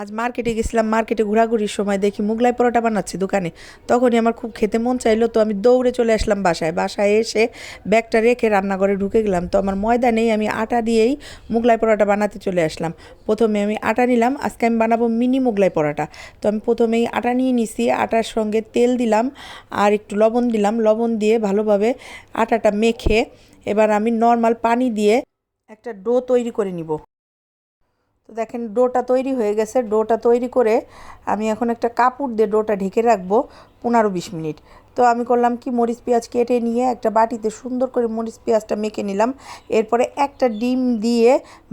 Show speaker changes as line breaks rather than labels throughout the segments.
আজ মার্কেটে গেছিলাম, মার্কেটে ঘোরাঘুরির সময় দেখি মুগলাই পরোটা বানাচ্ছি দোকানে। তখনই আমার খুব খেতে মন চাইলো, তো আমি দৌড়ে চলে আসলাম বাসায়। বাসায় এসে ব্যাগটা রেখে রান্নাঘরে ঢুকে গেলাম। তো আমার ময়দা নেই, আমি আটা দিয়েই মুগলাই পরোটা বানাতে চলে আসলাম। প্রথমে আমি আটা নিলাম, আজকে আমি বানাবো মিনি মুগলাই পরোটা। তো আমি প্রথমেই আটা নিয়ে নিছি, আটার সঙ্গে তেল দিলাম আর একটু লবণ দিলাম। লবণ দিয়ে ভালোভাবে আটাটা মেখে এবার আমি নর্মাল পানি দিয়ে একটা ডো তৈরি করে নিব। তো দেখেন ডোটা তৈরি হয়ে গেছে। ডোটা তৈরি করে আমি এখন একটা কাপড় দিয়ে ডোটা ঢেকে রাখব পনেরো বিশ মিনিট। তো আমি করলাম কি, মরিচ পেঁয়াজ কেটে নিয়ে একটা বাটিতে সুন্দর করে মরিচ পেঁয়াজটা মেখে নিলাম। এরপরে একটা ডিম দিয়ে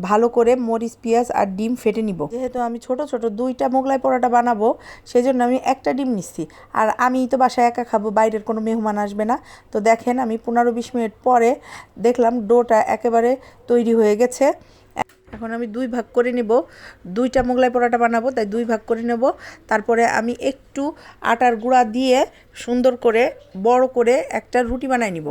ভালো করে মরিচ পেঁয়াজ আর ডিম ফেটে নিব। যেহেতু আমি ছোট ছোট দুইটা মোগলাই পরোটা বানাবো, সেজন্য আমি একটা ডিম নিচ্ছি। আর আমি তো বাসায় একা খাব, বাইরের কোনো মেহমান আসবে না। তো দেখেন আমি পনেরো বিশ মিনিট পরে দেখলাম ডোটা একেবারে তৈরি হয়ে গেছে। এখন আমি দুই ভাগ করে নেব। দুইটা মোগলাই পরোটা বানাবো, তাই দুই ভাগ করে নেব। তারপরে আমি একটু আটার গুঁড়া দিয়ে সুন্দর করে, বড় করে একটা রুটি বানাই নিব।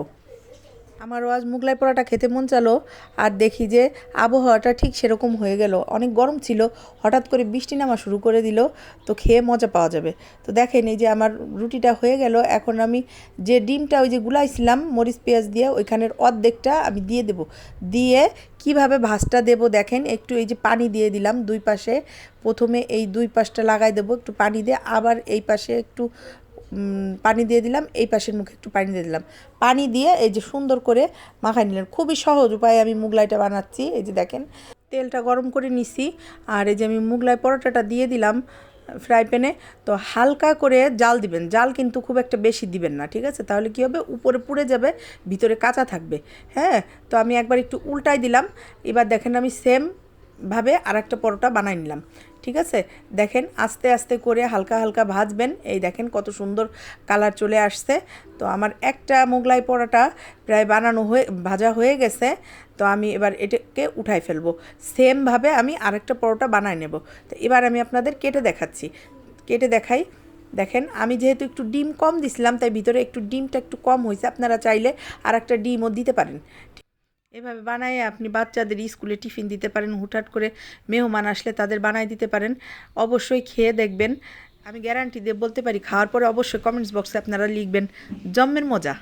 আমারও আজ মুগলাই পরোটা খেতে মন চালো আর দেখি যে আবহাওয়াটা ঠিক সেরকম হয়ে গেল। অনেক গরম ছিল, হঠাৎ করে বৃষ্টি নামা শুরু করে দিল, তো খেয়ে মজা পাওয়া যাবে। তো দেখেন এই যে আমার রুটিটা হয়ে গেল, এখন আমি যে ডিমটা ওই যে গুলাইছিলাম, মরিচ, পেঁয়াজ দিয়ে ওইখানের অর্ধেকটা আমি দিয়ে দেব। দিয়ে কীভাবে ভাজটা দেব দেখেন, একটু এই যে পানি দিয়ে দিলাম দুই পাশে। প্রথমে এই দুই পাশটা লাগাই দেবো, একটু পানি দিয়ে, আবার এই পাশে একটু পানি দিয়ে দিলাম, এই পাশের মুখে একটু পানি দিয়ে দিলাম। পানি দিয়ে এই যে সুন্দর করে মাখাই নিলাম খুবই সহজ উপায়ে আমি মুগলাইটা বানাচ্ছি, এই যে দেখেন। তেলটা গরম করে নিছি, আর এই যে আমি মুগলাই পরোটাটা দিয়ে দিলাম ফ্রাই প্যানে। তো হালকা করে জাল দিবেন। জাল কিন্তু খুব একটা বেশি দিবেন না, ঠিক আছে? তাহলে কী হবে? উপরে পুড়ে যাবে, ভিতরে কাঁচা থাকবে। হ্যাঁ? তো আমি একবার একটু উল্টাই দিলাম। এবার দেখেন আমি সেম ভাবে আর একটা পরোটা বানাই নিলাম। ঠিক আছে? দেখেন আস্তে আস্তে করে হালকা হালকা ভাজবেন। এই দেখেন কত সুন্দর কালার চলে আসছে। তো আমার একটা মোগলাই পরোটা প্রায় বানানো হয়ে, ভাজা হয়ে গেছে। তো আমি এবার এটাকে উঠাই ফেলব। সেমভাবে আমি আরেকটা পরোটা বানাই নেব। তো এবার আমি আপনাদের কেটে দেখাচ্ছি। কেটে দেখাই। দেখেন আমি যেহেতু একটু ডিম কম দিছিলাম, তাই ভিতরে একটু ডিমটা একটু কম হয়েছে। আপনারা চাইলে আর একটা ডিমও দিতে পারেন। এভাবে বানায় আপনি বাচ্চাদের স্কুলে টিফিন দিতে পারেন, হুটহাট করে মেহমান আসলে তাদের বানায় দিতে পারেন। অবশ্যই খেয়ে দেখবেন। আমি গ্যারান্টি দিয়ে বলতে পারি, খাওয়ার পরে অবশ্যই কমেন্টস বক্সে আপনারা লিখবেন, জম্মের মজা।